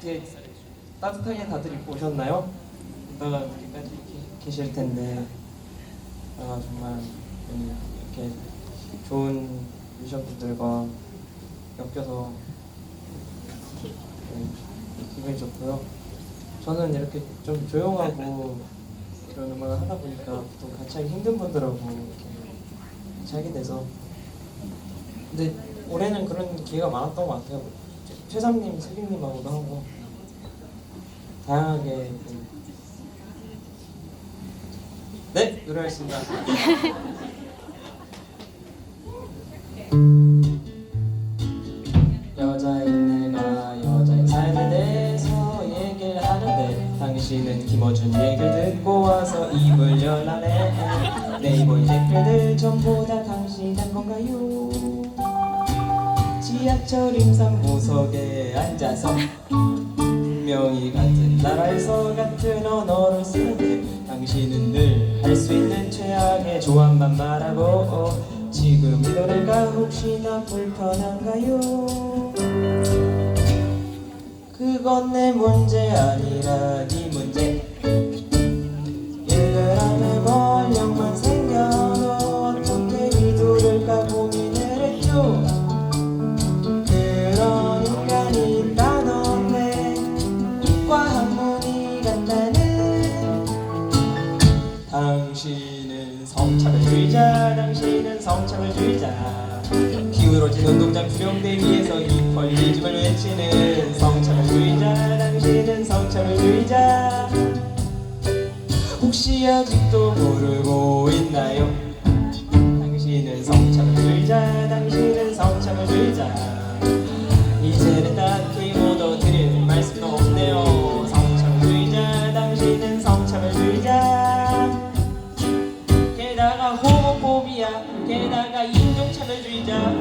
되게 따뜻하게 다들 입고 오셨나요? 이따가 여기까지 계- 계실 텐데 아 정말 이렇게 좋은 뮤지션분들과 엮여서 네, 기분이 좋고요. 저는 이렇게 좀 조용하고 이런 음악을 하다 보니까 보통 같이 하기 힘든 분들하고 이렇게 같이 하게 돼서 근데 올해는 그런 기회가 많았던 것 같아요. 최삼님, 세빈님하고도 하고 다양하게 그- 네 노래하겠습니다. 여자인 내가 여자의 삶에 대해서 얘기를 하는데 당신은 김어준 얘기를 듣고 와서 입을 열라네 네이버 댓글들 전부 다 당신 한 건가요? 지하철 임산부석에 앉아서 분명히 같은 나라에서 같은 언어를 쓰는데 당신은 늘 할 수 있는 최악의 조합만 말하고 지금 이 노래가 혹시나 불편한가요? 그건 내 문제 아니라 네 문제 당신은 성차별주의자 당신은 성차별주의자. 기울어진 운동장 수령대 위에서 이 권리즘을 외치는 성차별주의자 당신은 성차별주의자. 혹시 아직도 모르고 있나요? 당신은 성차별주의자 당신은 성차별주의자 사기야. 게다가 인종차별주의자.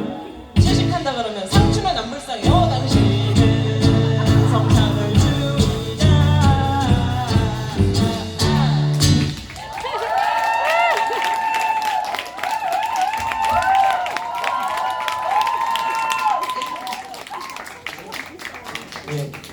채식한다 그러면 상추만 안 불쌍해요 당신은 성차별주의자. 예.